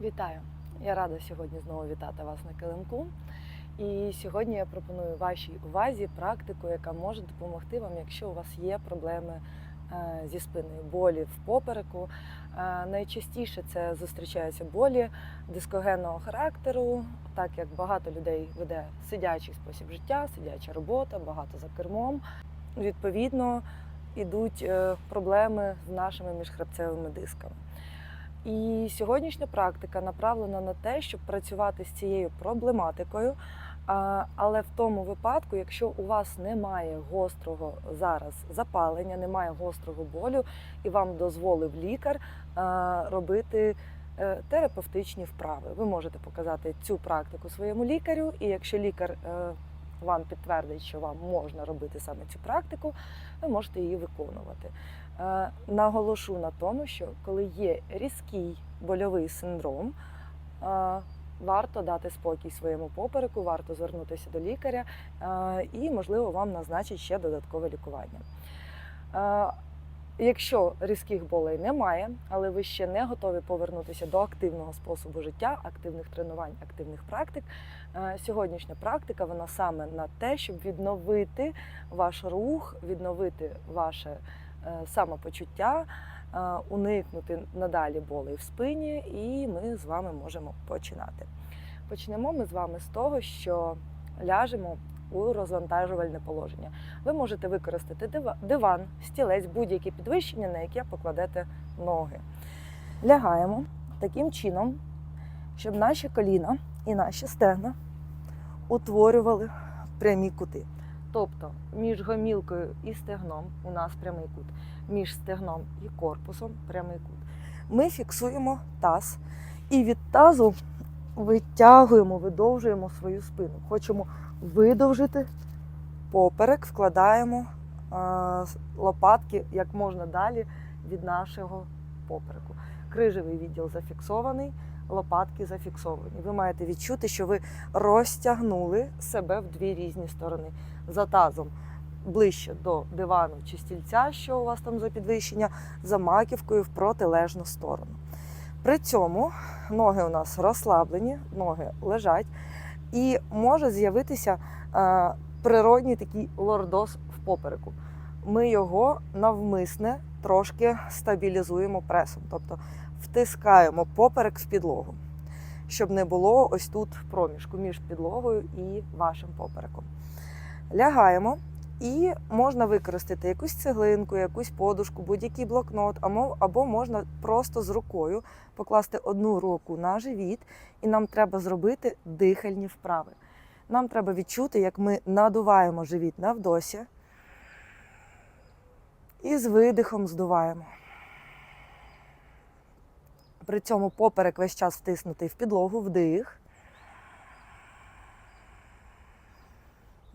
Вітаю! Я рада сьогодні знову вітати вас на килимку. І сьогодні я пропоную вашій увазі практику, яка може допомогти вам, якщо у вас є проблеми е, зі спиною, болі в попереку. Е, Найчастіше це зустрічаються болі дискогенного характеру, так як багато людей веде сидячий спосіб життя, сидяча робота, багато за кермом. Відповідно, ідуть е, проблеми з нашими міжхребцевими дисками. І сьогоднішня практика направлена на те, щоб працювати з цією проблематикою. Але в тому випадку, якщо у вас немає гострого зараз запалення, немає гострого болю, і вам дозволив лікар робити е, терапевтичні вправи. Ви можете показати цю практику своєму лікарю, і якщо лікар е, вам підтвердить, що вам можна робити саме цю практику, ви можете її виконувати. Е, Наголошу на тому, що коли є різкий больовий синдром, е, варто дати спокій своєму попереку, варто звернутися до лікаря е, і, можливо, вам назначить ще додаткове лікування. Якщо різких болей немає, але ви ще не готові повернутися до активного способу життя, активних тренувань, активних практик, е, сьогоднішня практика вона саме на те, щоб відновити ваш рух, відновити ваше е, самопочуття, е, уникнути надалі болей в спині, і ми з вами можемо починати. Почнемо ми з вами з того, що ляжемо у розвантажувальне положення. Ви можете використати диван, стілець, будь-яке підвищення, на яке покладете ноги. Лягаємо таким чином, щоб наші коліна і наші стегна утворювали прямі кути. Тобто між гомілкою і стегном у нас прямий кут, між стегном і корпусом прямий кут. Ми фіксуємо таз і від тазу витягуємо, видовжуємо свою спину. Хочемо видовжити поперек, вкладаємо лопатки як можна далі від нашого попереку. Крижевий відділ зафіксований, лопатки зафіксовані. Ви маєте відчути, що ви розтягнули себе в дві різні сторони. За тазом ближче до дивану чи стільця, що у вас там за підвищення, за маківкою в протилежну сторону. При цьому ноги у нас розслаблені, ноги лежать, і може з'явитися е, природній такий лордоз в попереку. Ми його навмисне трошки стабілізуємо пресом, тобто втискаємо поперек в підлогу, щоб не було ось тут проміжку між підлогою і вашим попереком. Лягаємо. І можна використати якусь цеглинку, якусь подушку, будь-який блокнот, або, можна просто з рукою покласти одну руку на живіт, і нам треба зробити дихальні вправи. Нам треба відчути, як ми надуваємо живіт навдосі і з видихом здуваємо. При цьому поперек весь час втиснутий в підлогу, вдих.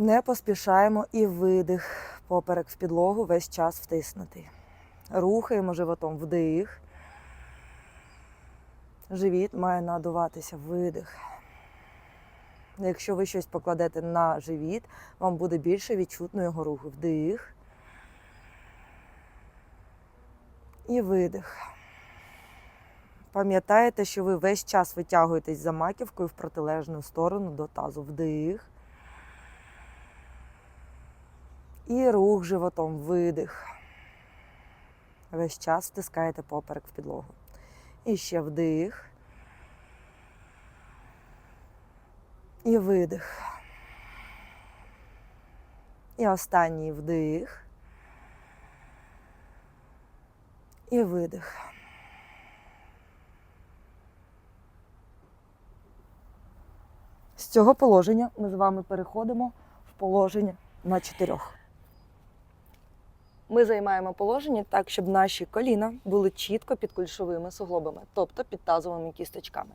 Не поспішаємо і видих. Поперек в підлогу весь час втиснутий. Рухаємо животом вдих. Живіт має надуватися видих. Якщо ви щось покладете на живіт, вам буде більше відчутно його руху. Вдих. І видих. Пам'ятаєте, що ви весь час витягуєтесь за маківкою в протилежну сторону до тазу. Вдих. І рух животом, видих. Весь час втискаєте поперек в підлогу. І ще вдих. І видих. І останній вдих. І видих. З цього положення ми з вами переходимо в положення на чотирьох. Ми займаємо положення так, щоб наші коліна були чітко під кульшовими суглобами, тобто під тазовими кісточками.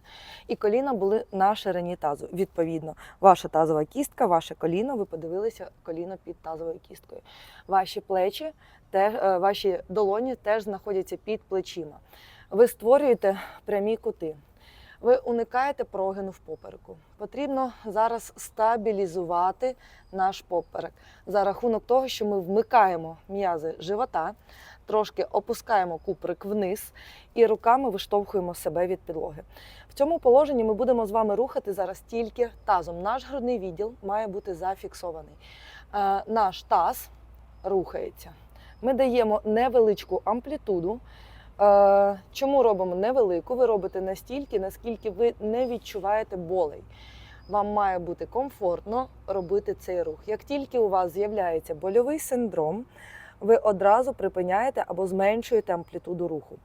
І коліна були на ширині тазу. Відповідно, ваша тазова кістка, ваше коліно, ви подивилися коліно під тазовою кісткою. Ваші плечі, теж, е, ваші долоні теж знаходяться під плечима. Ви створюєте прямі кути. Ви уникаєте прогину в попереку. Потрібно зараз стабілізувати наш поперек за рахунок того, що ми вмикаємо м'язи живота, трошки опускаємо куприк вниз і руками виштовхуємо себе від підлоги. В цьому положенні ми будемо з вами рухати зараз тільки тазом. Наш грудний відділ має бути зафіксований. Е, Наш таз рухається. Ми даємо невеличку амплітуду. Чому робимо невелику? Ви робите настільки, наскільки ви не відчуваєте болей. Вам має бути комфортно робити цей рух. Як тільки у вас з'являється больовий синдром, ви одразу припиняєте або зменшуєте амплітуду руху.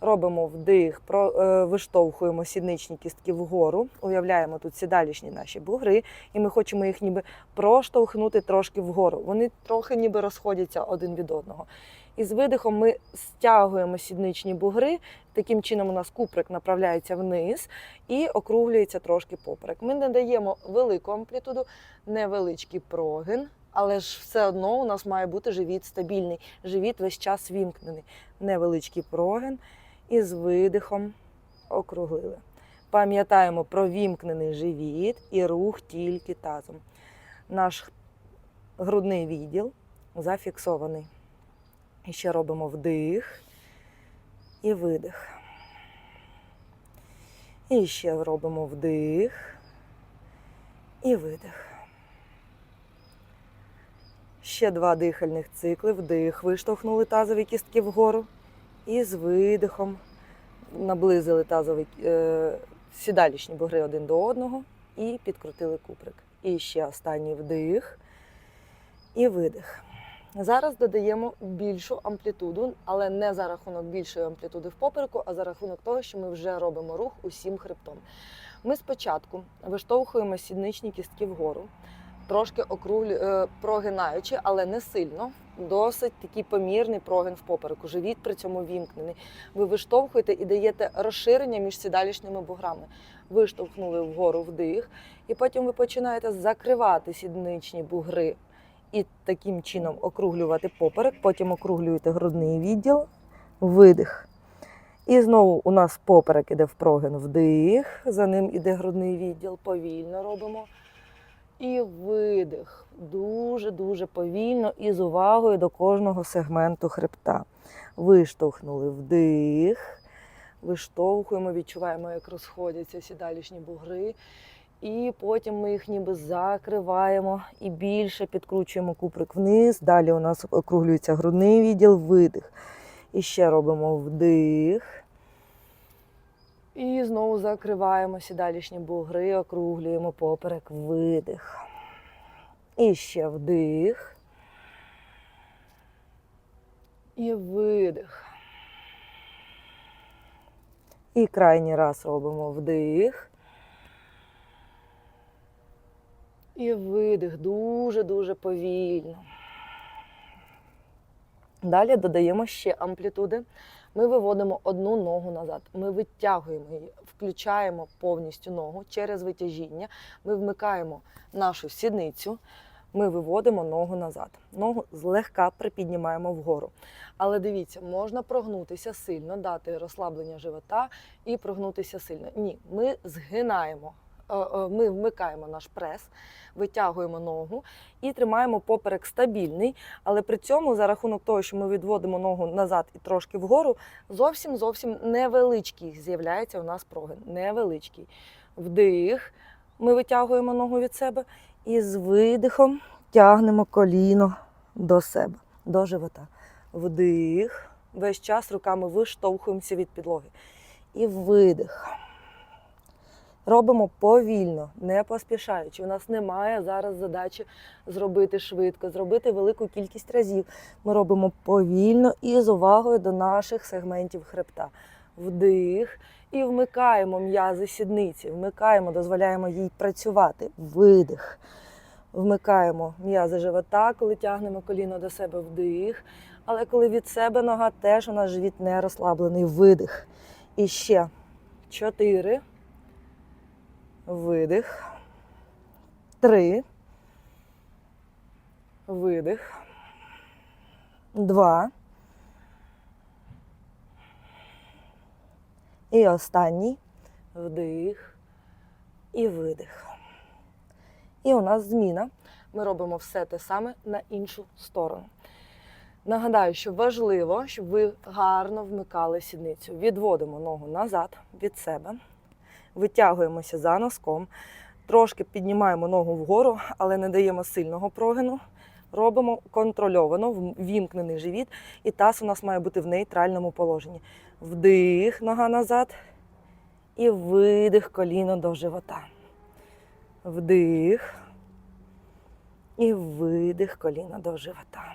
Робимо вдих, е, виштовхуємо сідничні кістки вгору, уявляємо тут сідалішні наші бугри, і ми хочемо їх ніби проштовхнути трошки вгору. Вони трохи ніби розходяться один від одного. І з видихом ми стягуємо сідничні бугри. Таким чином у нас куприк направляється вниз і округлюється трошки поперек. Ми не даємо велику амплітуду, невеличкий прогин, але ж все одно у нас має бути живіт стабільний. Живіт весь час вімкнений. Невеличкий прогин і з видихом округлили. Пам'ятаємо про вімкнений живіт і рух тільки тазом. Наш грудний відділ зафіксований. І ще робимо вдих і видих. І ще робимо вдих і видих. Ще два дихальних цикли. Вдих. Виштовхнули тазові кістки вгору. І з видихом наблизили тазові е, сідалічні бугри один до одного і підкрутили куприк. І ще останній вдих і видих. Зараз додаємо більшу амплітуду, але не за рахунок більшої амплітуди в попереку, а за рахунок того, що ми вже робимо рух усім хребтом. Ми спочатку виштовхуємо сідничні кістки вгору, трошки округлю, е, прогинаючи, але не сильно. Досить такий помірний прогин в попереку. Живіт при цьому вімкнений. Ви виштовхуєте і даєте розширення між сідалішніми буграми. Виштовхнули вгору вдих, і потім ви починаєте закривати сідничні бугри і таким чином округлювати поперек, потім округлюєте грудний відділ, видих. І знову у нас поперек іде в прогин вдих, за ним іде грудний відділ, повільно робимо. І видих. Дуже-дуже повільно і з увагою до кожного сегменту хребта. Виштовхнули вдих, виштовхуємо, відчуваємо, як розходяться сідалішні бугри. І потім ми їх ніби закриваємо і більше підкручуємо куприк вниз. Далі у нас округлюється грудний відділ, видих. І ще робимо вдих. І знову закриваємо сідалішні бугри, округлюємо поперек, видих. І ще вдих. І видих. І крайній раз робимо вдих. І видих дуже-дуже повільно. Далі додаємо ще амплітуди. Ми виводимо одну ногу назад. Ми витягуємо її, включаємо повністю ногу через витяжіння. Ми вмикаємо нашу сідницю, ми виводимо ногу назад. Ногу злегка припіднімаємо вгору. Але дивіться, можна прогнутися сильно, дати розслаблення живота і прогнутися сильно. Ні, ми згинаємо. Е, е, Ми вмикаємо наш прес, витягуємо ногу і тримаємо поперек стабільний. Але при цьому, за рахунок того, що ми відводимо ногу назад і трошки вгору, зовсім зовсім невеличкий з'являється у нас прогин. Невеличкий. Вдих. Ми витягуємо ногу від себе і з видихом тягнемо коліно до себе, до живота. Вдих. Весь час руками виштовхуємося від підлоги. І видих. Робимо повільно, не поспішаючи. У нас немає зараз задачі зробити швидко, зробити велику кількість разів. Ми робимо повільно і з увагою до наших сегментів хребта. Вдих і вмикаємо м'язи сідниці, вмикаємо, дозволяємо їй працювати. Видих. Вмикаємо м'язи живота, коли тягнемо коліно до себе вдих. Але коли від себе нога теж у нас живіт не розслаблений. Видих. І ще чотири. Видих. Три. Видих. Два. І останній. вдих і видих. І у нас зміна. Ми робимо все те саме на іншу сторону. Нагадаю, що важливо, щоб ви гарно вмикали сідницю. Відводимо ногу назад від себе, витягуємося за носком, трошки піднімаємо ногу вгору, але не даємо сильного прогину. Робимо контрольовано, вімкнений живіт, і таз у нас має бути в нейтральному положенні. Вдих, нога назад, і видих коліно до живота. Вдих. І видих коліна до живота.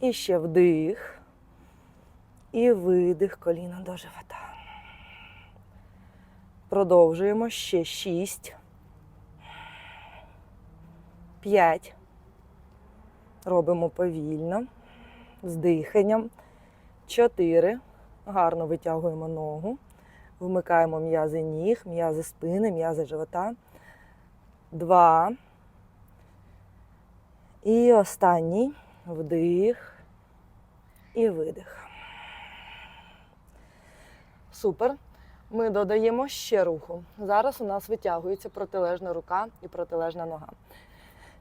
І ще вдих. І видих коліна до живота. Продовжуємо ще шість. П'ять. Робимо повільно. З диханням. Чотири. Гарно витягуємо ногу. Вмикаємо м'язи ніг, м'язи спини, м'язи живота. Два. І останній вдих і видих. Супер. Ми додаємо ще руху. Зараз у нас витягується протилежна рука і протилежна нога.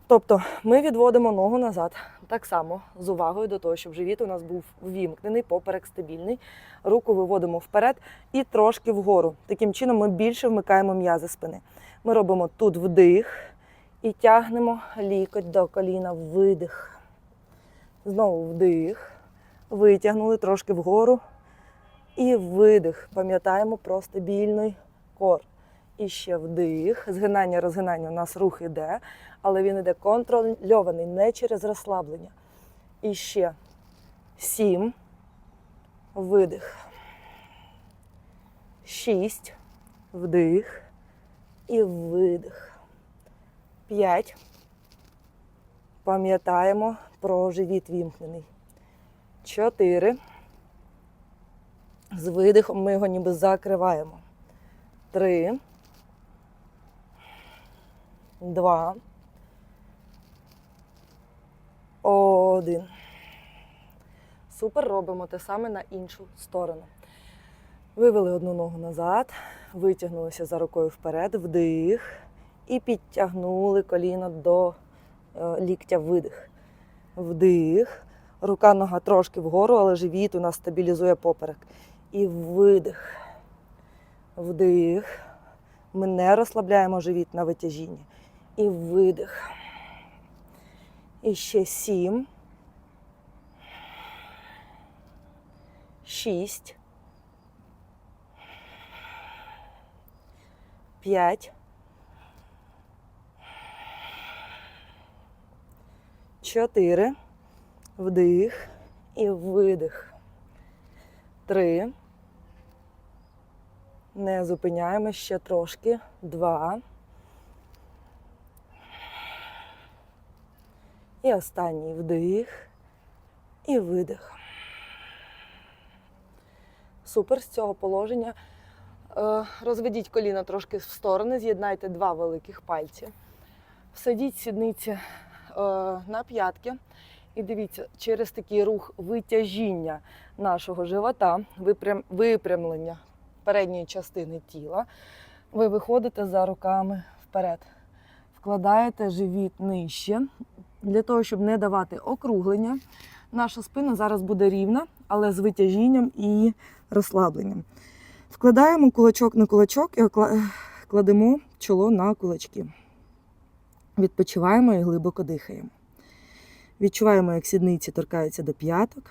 Тобто ми відводимо ногу назад, так само з увагою до того, щоб живіт у нас був ввімкнений, поперек стабільний. Руку виводимо вперед і трошки вгору. Таким чином ми більше вмикаємо м'язи спини. Ми робимо тут вдих і тягнемо лікоть до коліна, видих. Знову вдих. Витягнули трошки вгору. І видих. Пам'ятаємо про стабільний кор. І ще вдих. Згинання, розгинання у нас рух іде, але він іде контрольований, не через розслаблення. І ще сім. Видих. Шість. Вдих. І видих. П'ять. Пам'ятаємо про живіт вімкнений. Чотири. З видихом ми його ніби закриваємо. Три. Два. Один. Супер. Робимо те саме на іншу сторону. Вивели одну ногу назад, витягнулися за рукою вперед, вдих. І підтягнули коліно до е, ліктя видих. Вдих. Рука нога трошки вгору, але живіт у нас стабілізує поперек. І видих. Вдих. Ми не розслабляємо живіт на витяжінні. І видих. І ще сім. Шість. П'ять. Чотири. Вдих і видих. Три. Не зупиняємо ще трошки. Два. І останній вдих і видих. Супер з цього положення. Е, Розведіть коліна трошки в сторони, з'єднайте два великих пальці. Всадіть сідниці е, на п'ятки. І дивіться, через такий рух витяжіння нашого живота, випрям, випрямлення передньої частини тіла, ви виходите за руками вперед. Вкладаєте живіт нижче. Для того, щоб не давати округлення, наша спина зараз буде рівна, але з витяжінням і розслабленням. Вкладаємо кулачок на кулачок і кладемо чоло на кулачки. Відпочиваємо і глибоко дихаємо. Відчуваємо, як сідниці торкаються до п'яток,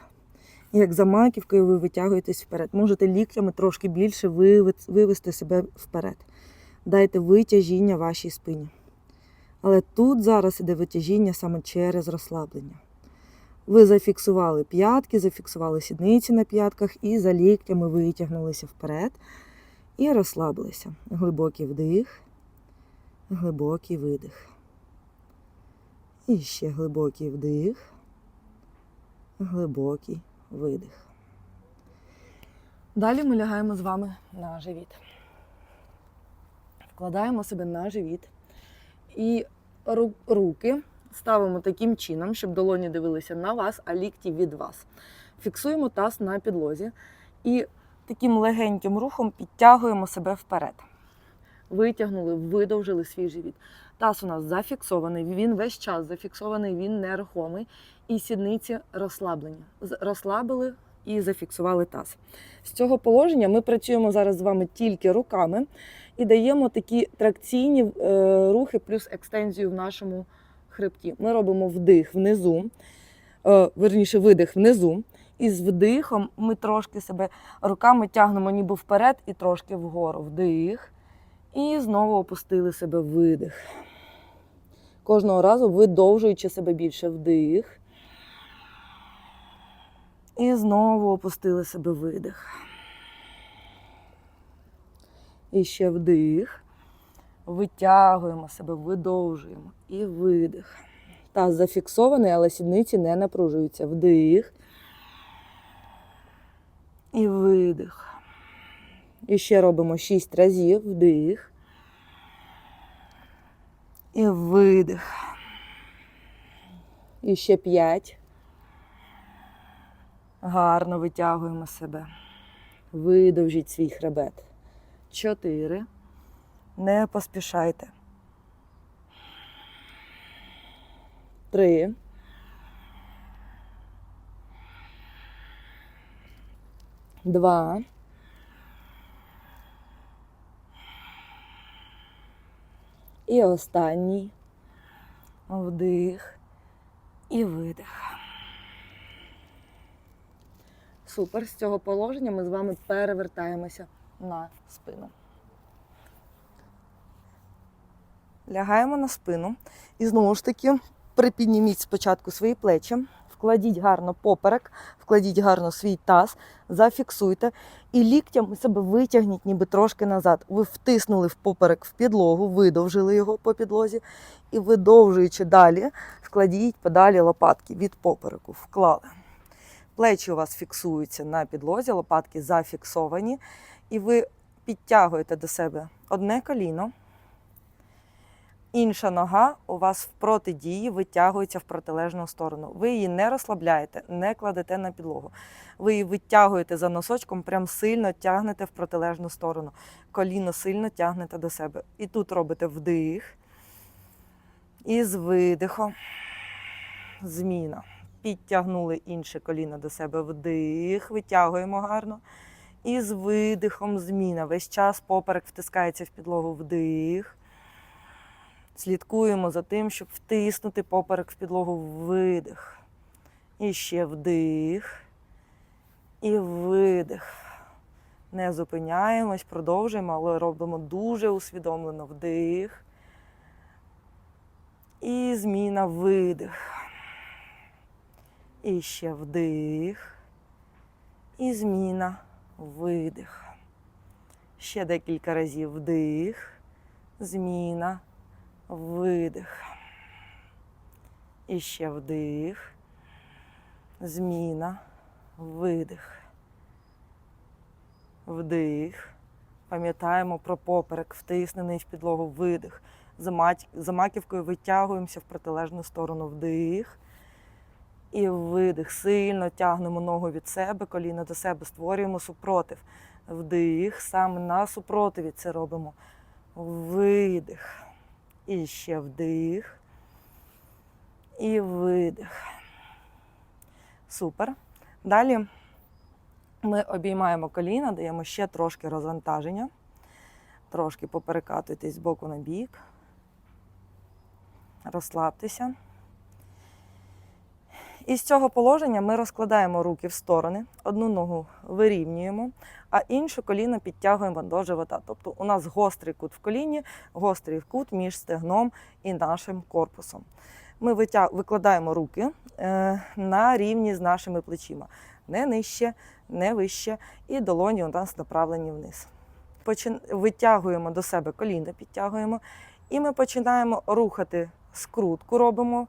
як за маківкою ви витягуєтесь вперед. Можете ліктями трошки більше вивести себе вперед. Дайте витяжіння вашій спині. Але тут зараз іде витяжіння саме через розслаблення. Ви зафіксували п'ятки, зафіксували сідниці на п'ятках і за ліктями витягнулися вперед і розслабилися. Глибокий вдих, глибокий видих. І ще глибокий вдих, глибокий видих. Далі ми лягаємо з вами на живіт. Вкладаємо себе на живіт і руки ставимо таким чином, щоб долоні дивилися на вас, а лікті від вас. Фіксуємо таз на підлозі і таким легеньким рухом підтягуємо себе вперед. Витягнули, видовжили свій живіт. Таз у нас зафіксований, він весь час зафіксований, він нерухомий. І сідниці розслаблені. Розслабили і зафіксували таз. З цього положення ми працюємо зараз з вами тільки руками і даємо такі тракційні е, рухи плюс екстензію в нашому хребті. Ми робимо вдих внизу, е, верніше видих внизу. І з вдихом ми трошки себе руками тягнемо ніби вперед і трошки вгору. Вдих. І знову опустили себе видих. Кожного разу видовжуючи себе більше вдих. І знову опустили себе видих. І ще вдих. Витягуємо себе, видовжуємо. І видих. Таз зафіксований, але сідниці не напружуються. Вдих. І видих. І ще робимо 6 разів. Вдих. І видих. І ще 5. Гарно витягуємо себе. Видовжіть свій хребет. 4. Не поспішайте. 3. Два. І останній. Вдих і видих. Супер. З цього положення ми з вами перевертаємося на спину. Лягаємо на спину. І знову ж таки припідніміть спочатку свої плечі, вкладіть гарно поперек, вкладіть гарно свій таз, зафіксуйте і ліктями себе витягніть ніби трошки назад. Ви втиснули в поперек в підлогу, видовжили його по підлозі і видовжуючи далі, вкладіть подалі лопатки від попереку. Вклали. Плечі у вас фіксуються на підлозі, лопатки зафіксовані, і ви підтягуєте до себе одне коліно. Інша нога у вас в протидії витягується в протилежну сторону. Ви її не розслабляєте, не кладете на підлогу. Ви її витягуєте за носочком, прям сильно тягнете в протилежну сторону. Коліно сильно тягнете до себе. І тут робите вдих. І з видихом. Зміна. Підтягнули інше коліно до себе. Вдих, витягуємо гарно. І з видихом зміна. Весь час поперек втискається в підлогу. Вдих. Слідкуємо за тим, щоб втиснути поперек в підлогу видих. І ще вдих. І видих. Не зупиняємось, продовжуємо, але робимо дуже усвідомлено вдих. І зміна видих. І ще вдих. І зміна видих. Ще декілька разів вдих. Зміна видих. І ще вдих. Зміна, видих. Вдих. Пам'ятаємо про поперек, втиснений в підлогу, видих. За маківкою витягуємося в протилежну сторону. Вдих. І видих. Сильно тягнемо ногу від себе, коліно до себе, створюємо супротив. Вдих. Саме на супротиві це робимо. Видих. І ще вдих. І видих. Супер. Далі ми обіймаємо коліна, даємо ще трошки розвантаження. Трошки поперекатуйтесь з боку на бік. Розслабтеся. І з цього положення ми розкладаємо руки в сторони, одну ногу вирівнюємо, а іншу коліно підтягуємо до живота. Тобто у нас гострий кут в коліні, гострий кут між стегном і нашим корпусом. Ми викладаємо руки е, на рівні з нашими плечима. Не нижче, не вище, і долоні у нас направлені вниз. Витягуємо до себе коліна, підтягуємо, і ми починаємо рухати скрутку, робимо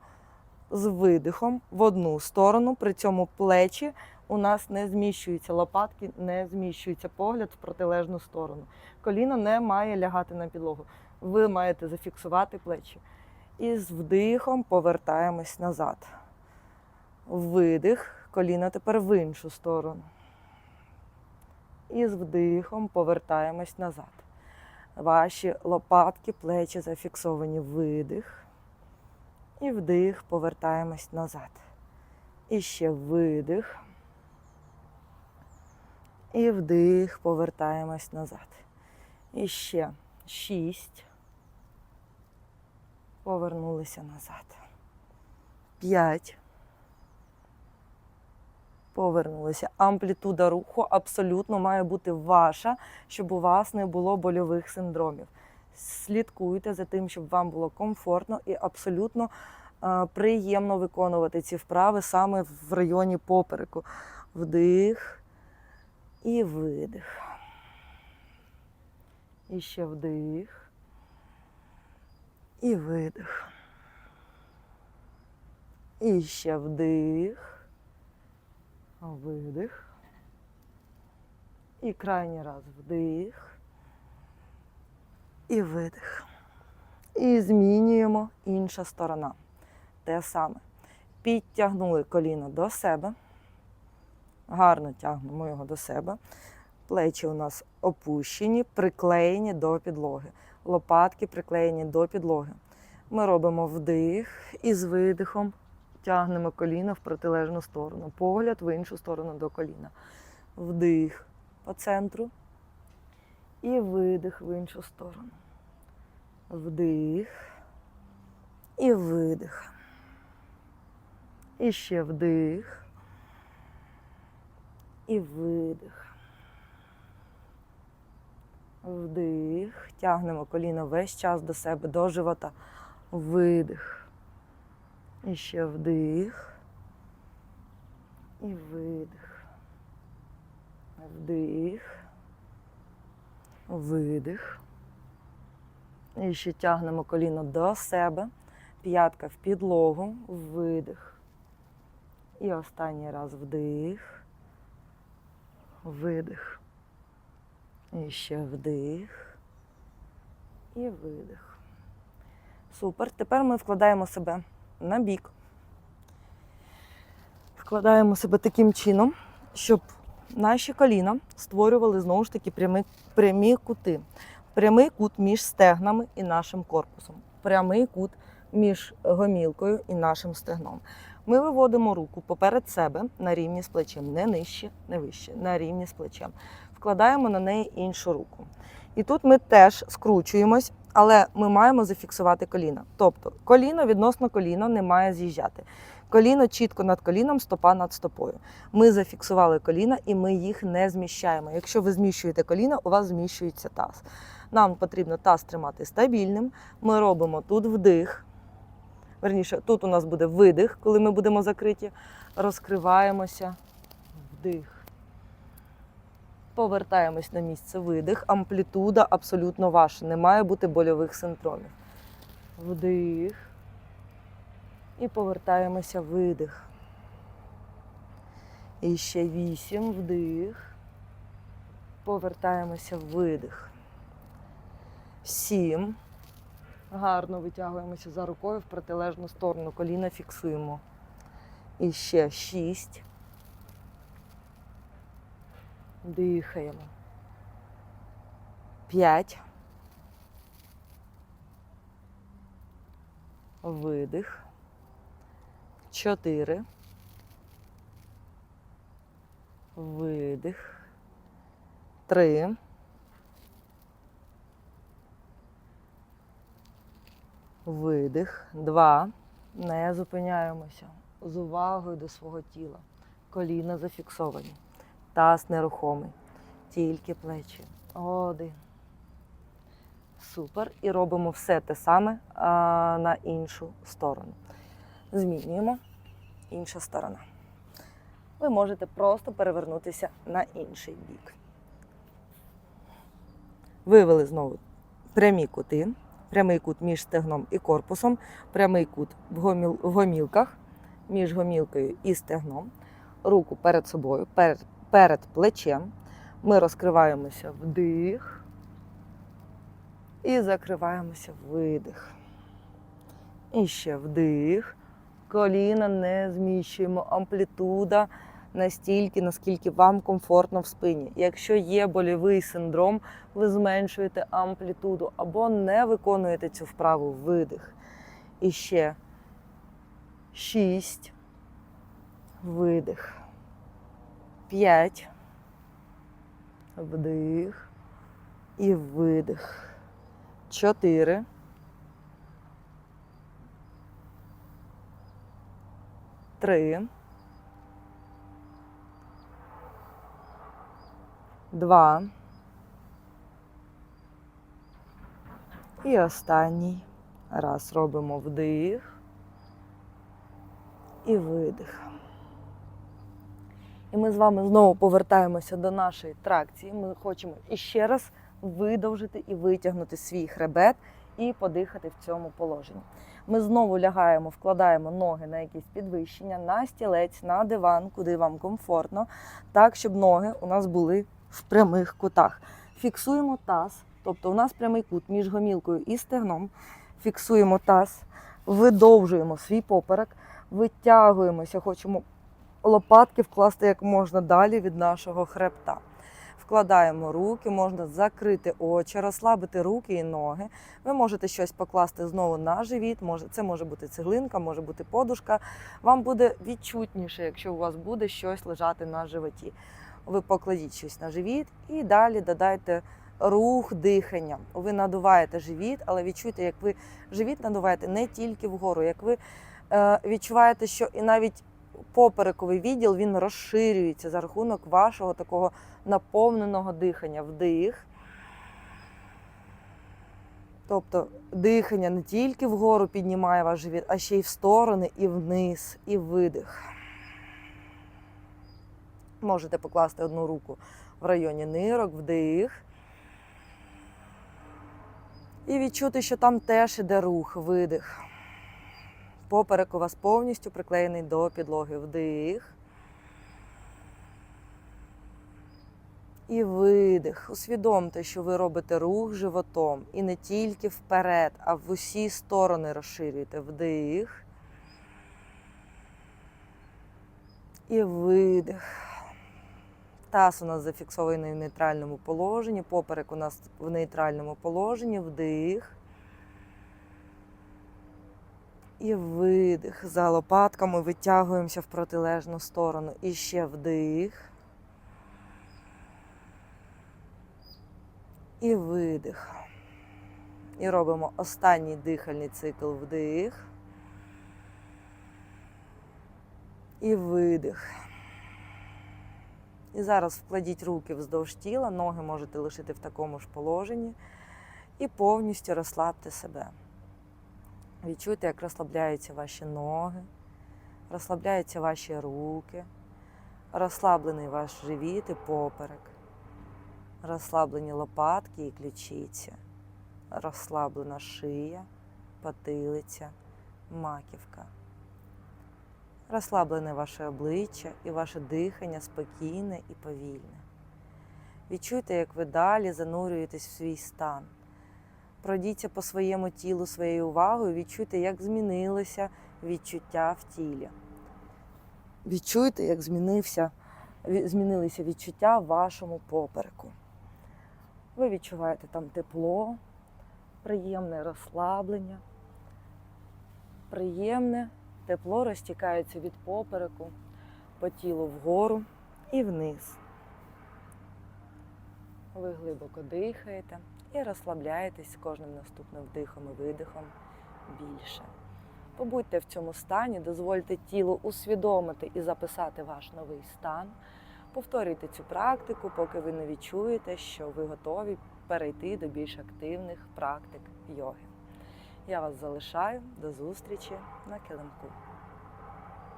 з видихом в одну сторону, при цьому плечі у нас не зміщуються, лопатки не зміщуються, погляд в протилежну сторону. Коліно не має лягати на підлогу. Ви маєте зафіксувати плечі. І з вдихом повертаємось назад. Видих, коліно тепер в іншу сторону. І з вдихом повертаємось назад. Ваші лопатки, плечі зафіксовані. Видих. І вдих, повертаємось назад. І ще видих. І вдих, повертаємось назад. І ще шість. Повернулися назад. П'ять. Повернулися. Амплітуда руху абсолютно має бути ваша, щоб у вас не було больових синдромів. Слідкуйте за тим, щоб вам було комфортно і абсолютно е, приємно виконувати ці вправи саме в районі попереку. Вдих і видих. І ще вдих. І видих. І ще вдих. Видих. І крайній раз вдих. І видих. І змінюємо інша сторона. Те саме. Підтягнули коліно до себе. Гарно тягнемо його до себе. Плечі у нас опущені, приклеєні до підлоги. Лопатки приклеєні до підлоги. Ми робимо вдих і з видихом тягнемо коліна в протилежну сторону. Погляд в іншу сторону до коліна. Вдих по центру. І видих в іншу сторону. Вдих. І видих. І ще вдих. І видих. Вдих. Тягнемо коліно весь час до себе, до живота. Видих. І ще вдих. І видих. Вдих. Видих. І ще тягнемо коліно до себе. П'ятка в підлогу. Видих. І останній раз вдих. Видих. І ще вдих. І видих. Супер. Тепер ми вкладаємо себе на бік. Вкладаємо себе таким чином, щоб наші коліна створювали знову ж таки прямі, прямі кути. Прямий кут між стегнами і нашим корпусом. Прямий кут між гомілкою і нашим стегном. Ми виводимо руку поперед себе на рівні з плечем, не нижче, не вище, на рівні з плечем. Вкладаємо на неї іншу руку. І тут ми теж скручуємось, але ми маємо зафіксувати коліна. Тобто коліно відносно коліна не має з'їжджати. Коліно чітко над коліном, стопа над стопою. Ми зафіксували коліна і ми їх не зміщаємо. Якщо ви зміщуєте коліна, у вас зміщується таз. Нам потрібно таз тримати стабільним. Ми робимо тут вдих. Верніше, тут у нас буде видих, коли ми будемо закриті. Розкриваємося. Вдих. Повертаємось на місце видих. Амплітуда абсолютно ваша. Не має бути больових синтромів. Вдих. І повертаємося видих. І ще вісім вдих. Повертаємося видих. Сім. Гарно витягуємося за рукою в протилежну сторону. Коліна фіксуємо. І ще шість. Дихаємо. П'ять. Видих. Чотири. Видих. Три. Видих. Два. Не зупиняємося. З увагою до свого тіла. Коліна зафіксовані. Таз нерухомий. Тільки плечі. Один. Супер. І робимо все те саме а, на іншу сторону. Змінюємо. Інша сторона. Ви можете просто перевернутися на інший бік. Вивели знову прямі кути. Прямий кут між стегном і корпусом, прямий кут в, гоміл, в гомілках між гомілкою і стегном. Руку перед собою, перед, перед плечем. Ми розкриваємося вдих і закриваємося видих. І ще вдих. Коліна не зміщуємо. Амплітуда настільки, наскільки вам комфортно в спині. Якщо є больовий синдром, ви зменшуєте амплітуду або не виконуєте цю вправу видих. І ще шість. Видих. П'ять. Вдих. І видих. Чотири. Три. Два. І останній. Раз робимо вдих і видих. І ми з вами знову повертаємося до нашої тракції. Ми хочемо іще раз видовжити і витягнути свій хребет і подихати в цьому положенні. Ми знову лягаємо, вкладаємо ноги на якісь підвищення, на стілець, на диван, куди вам комфортно, так, щоб ноги у нас були в прямих кутах. Фіксуємо таз, тобто у нас прямий кут між гомілкою і стегном. Фіксуємо таз, видовжуємо свій поперек, витягуємося, хочемо лопатки вкласти як можна далі від нашого хребта. Вкладаємо руки, можна закрити очі, розслабити руки і ноги. Ви можете щось покласти знову на живіт. Може, це може бути цеглинка, може бути подушка. Вам буде відчутніше, якщо у вас буде щось лежати на животі. Ви покладіть щось на живіт і далі додайте рух дихання. Ви надуваєте живіт, але відчуйте, як ви живіт надуваєте не тільки вгору, як ви е, відчуваєте, що і навіть поперековий відділ він розширюється за рахунок вашого такого наповненого дихання. Вдих. Тобто дихання не тільки вгору піднімає ваш живіт, а ще й в сторони, і вниз, і видих. Можете покласти одну руку в районі нирок, вдих. І відчути, що там теж іде рух, видих. Поперек у вас повністю приклеєний до підлоги. Вдих. І видих. Усвідомте, що ви робите рух животом. І не тільки вперед, а в усі сторони розширюєте. Вдих. І видих. Таз у нас зафіксований в нейтральному положенні. Поперек у нас в нейтральному положенні. Вдих. І видих. За лопатками витягуємося в протилежну сторону. І ще вдих. І видих. І робимо останній дихальний цикл вдих. І видих. І зараз вкладіть руки вздовж тіла, ноги можете лишити в такому ж положенні. І повністю розслабте себе. Відчуйте, як розслабляються ваші ноги, розслабляються ваші руки, розслаблений ваш живіт і поперек, розслаблені лопатки і ключиці, розслаблена шия, потилиця, маківка. Розслаблене ваше обличчя і ваше дихання спокійне і повільне. Відчуйте, як ви далі занурюєтесь в свій стан. Пройдіться по своєму тілу своєю увагою, відчуйте, як змінилося відчуття в тілі. Відчуйте, як змінився, змінилися відчуття в вашому попереку. Ви відчуваєте там тепло, приємне розслаблення, приємне тепло розтікається від попереку по тілу вгору і вниз. Ви глибоко дихаєте і розслабляєтесь кожним наступним вдихом і видихом більше. Побудьте в цьому стані, дозвольте тілу усвідомити і записати ваш новий стан. Повторюйте цю практику, поки ви не відчуєте, що ви готові перейти до більш активних практик йоги. Я вас залишаю до зустрічі на килимку.